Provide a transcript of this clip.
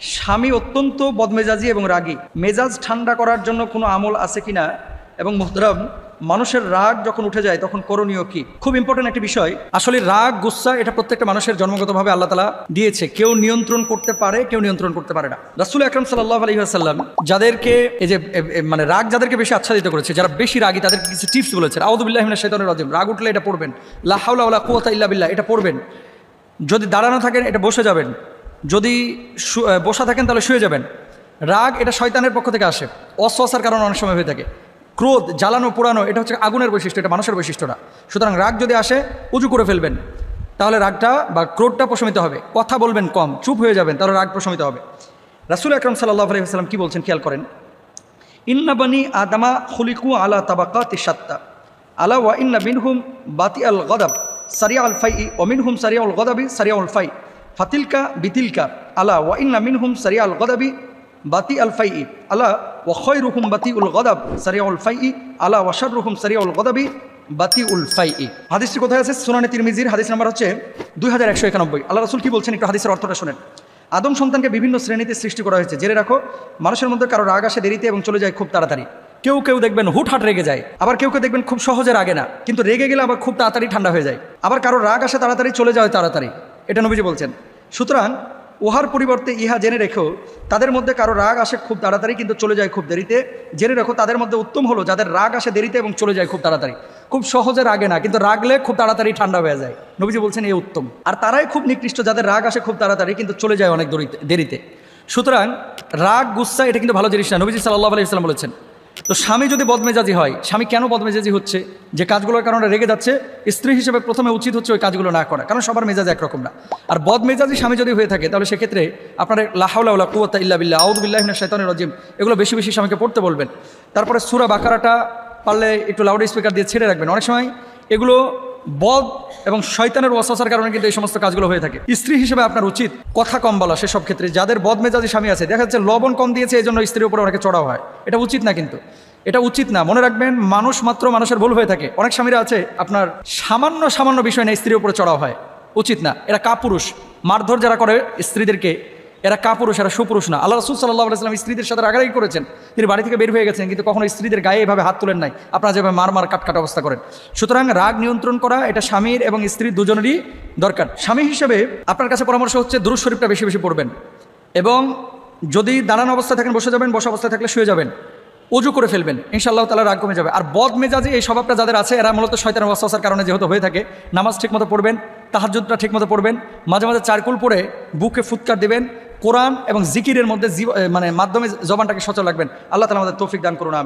স্বামী অত্যন্ত বদমেজাজি এবং রাগী। মেজাজ ঠান্ডা করার জন্য কোনো আমল আছে কিনা? এবং মোহতরম, মানুষের রাগ যখন উঠে যায়, তখন করণীয় কি? খুব ইম্পর্টেন্ট একটি বিষয়। আসলে রাগ, গুসা, এটা প্রত্যেকটা মানুষের জন্মগতভাবে আল্লাহ তালা দিয়েছে। কেউ নিয়ন্ত্রণ করতে পারে, কেউ নিয়ন্ত্রণ করতে পারে না। রাসুল আকরম সাল্লাহ আলী আসাল্লাম যাদেরকে, এই যে মানে রাগ যাদেরকে বেশি আচ্ছাদিত করেছে, যারা বেশি রাগী, তাদেরকে কিছু টিপস বলেছেন। আউদুল্লাহিনা শেতনের রাজিম। রাগ উঠলে এটা পড়বেন। লাহাউলা কুয়াতা ইল্লা বিল্লাহ, এটা পড়বেন। যদি দাঁড়ানো থাকেন, এটা বসে যাবেন। যদি বসা থাকেন তাহলে শুয়ে যাবেন। রাগ এটা শয়তানের পক্ষ থেকে আসে। অশ্বাসার কারণে অনেক সময় হয়ে থাকে। ক্রোধ, জ্বালানো, পোড়ানো, এটা হচ্ছে আগুনের বৈশিষ্ট্য, এটা মানুষের বৈশিষ্ট্য না। সুতরাং রাগ যদি আসে, উঁচু করে ফেলবেন। তাহলে রাগটা বা ক্রোধটা প্রশমিত হবে। কথা বলবেন কম, চুপ হয়ে যাবেন, তাহলে রাগ প্রশমিত হবে। রাসুল আকরম সাল্লাহ আলহিহাস্লাম কী বলছেন খেয়াল করেন? ইন্না বানি আদামা খুলিকু আলা তাবাকা তিসাত্তা আলা ওয়া ইন্না মিনহুম বাতি আল গদাব। সারিয়া আল ফাই ও মিনহুম সারিয়া উল গদাবি সারিয়া উল ফাই। ফাতিলকা বিতিলকা, আলা ওয়া ইন্না মিনহুম সারিয়া আল গদাবি বাতি আল ফাই আলা ওয়া খয় রুহুম বাতি উল গদাব সারিয়া উল ফাই আলা ওয়াশার রুহুম সারিয়া উল গদাবি বাতি উল ফাই হাদিসটি কোথায় আছে? সুনানি তিরমিজির, হাদিস নাম্বার হচ্ছে দুই হাজার একশো একানব্বই। আল্লাহ রসুল কি বলছেন? একটু হাদিসের অর্থটা শোনেন। আদম সন্তানকে বিভিন্ন শ্রেণীতে সৃষ্টি করা হয়েছে। জেনে রাখো, মানুষের মধ্যে কারও রাগ আসে দেরিতে এবং চলে যায় খুব তাড়াতাড়ি। কেউ কেউ দেখবেন হুটহাট রেগে যায়, আবার কেউ কেউ দেখবেন খুব সহজে রাগে না। কিন্তু রেগে গেলে আবার খুব তাড়াতাড়ি ঠান্ডা হয়ে যায়। আবার কারও রাগ আসে তাড়াতাড়ি চলে যায় তাড়াতাড়ি। এটা নবীজি বলছেন। সুতরাং উহার পরিবর্তে ইহা জেনে রেখো, তাদের মধ্যে কারও রাগ আসে খুব তাড়াতাড়ি কিন্তু চলে যায় খুব দেরিতে। জেনে রেখো, তাদের মধ্যে উত্তম হলো যাদের রাগ আসে দেরিতে এবং চলে যায় খুব তাড়াতাড়ি। খুব সহজে রাগে না, কিন্তু রাগলে খুব তাড়াতাড়ি ঠান্ডা হয়ে যায়। নবীজি বলছেন এই উত্তম। আর তারাই খুব নিকৃষ্ট, যাদের রাগ আসে খুব তাড়াতাড়ি কিন্তু চলে যায় অনেক দরিতে- সুতরাং রাগ, গুসা, এটা কিন্তু ভালো জিনিস না। নবীজি সাল্লাহ আলাইসাল্লাম বলেছেন তো স্বামী যদি বদমেজাজি হয়, স্বামী কেন বদমেজাজি হচ্ছে? যে কাজগুলোর কারণে রেগে যাচ্ছে, স্ত্রী হিসেবে প্রথমে উচিত হচ্ছে ওই কাজগুলো না করা, কারণ সবার মেজাজ একরকম না। আর বদমেজাজি স্বামী যদি হয়ে থাকে, তাহলে সেক্ষেত্রে আপনার লাহাউলা কুয়াত্তা ইল্লা বিল্লাহ আউদুল্লাহ শৈতানের রজিম, এগুলো বেশি বেশি স্বামীকে পড়তে বলবেন। তারপরে সুরা বাকারাটা পারলে একটু লাউড স্পিকার দিয়ে ছেড়ে রাখবেন। অনেক সময় এগুলো বদ এবং শয়তানের ওয়াসার কারণে কিন্তু এই সমস্ত কাজগুলো হয়ে থাকে। স্ত্রী হিসেবে আপনার উচিত কথা কম বলা সেসব ক্ষেত্রে। যাদের বদ মেজাজি স্বামী আছে, দেখা যাচ্ছে লবণ কম দিয়েছে এই জন্য স্ত্রীর উপরে অনেকে চড়াও হয়। এটা উচিত না কিন্তু। এটা উচিত না। মনে রাখবেন, মানুষ মাত্র মানুষের ভুল হয়ে থাকে। অনেক স্বামীরা আছে, আপনার সামান্য সামান্য বিষয় নিয়ে স্ত্রীর উপরে চড়াও হয়। উচিত না। এরা কাপুরুষ। মারধর যারা করে স্ত্রীদেরকে এরা কাপুরুষ, এরা সুপুরুষ না। আল্লাহ রসুল সাল্লাহ আলাইসলাম স্ত্রীদের সাথে রাগারাগি করেছেন। তিনি বাড়ি থেকে বের হয়ে গেছেন, কিন্তু কখনো স্ত্রীদের গায়ে এভাবে হাত তোলেন নাই। আপনারা যেভাবে মার মার কাট কাট অবস্থা করেন। সুতরাং রাগ নিয়ন্ত্রণ করা, এটা স্বামীর এবং স্ত্রীর দুজনেরই দরকার। স্বামী হিসেবে আপনার কাছে পরামর্শ হচ্ছে দুরুজ শরীফটা বেশি বেশি পড়বেন। এবং যদি দাঁড়ানো অবস্থায় থাকেন, বসে যাবেন, বসা অবস্থায় থাকলে শুয়ে যাবেন। অজু করে ফেলবেন। ইনশাআল্লাহ তালা রাগ কমে যাবে। আর বদ মেজাজে এই স্বভাবটা যাদের আছে, এরা মূলত শয়তানের ওয়াসার কারণে যেহেতু হয়ে থাকে, নামাজ ঠিকমতো পড়বেন তাহাজুদটা ঠিকমতো পড়বেন, মাঝে মাঝে চারকুল পরে বুকে ফুৎকার দিবেন কোরআন এবং জিকিরের মধ্যে মানে মাধ্যমে জবানটাকে সচল রাখবেন আল্লাহ তালা আমাদের তৌফিক দান করুন।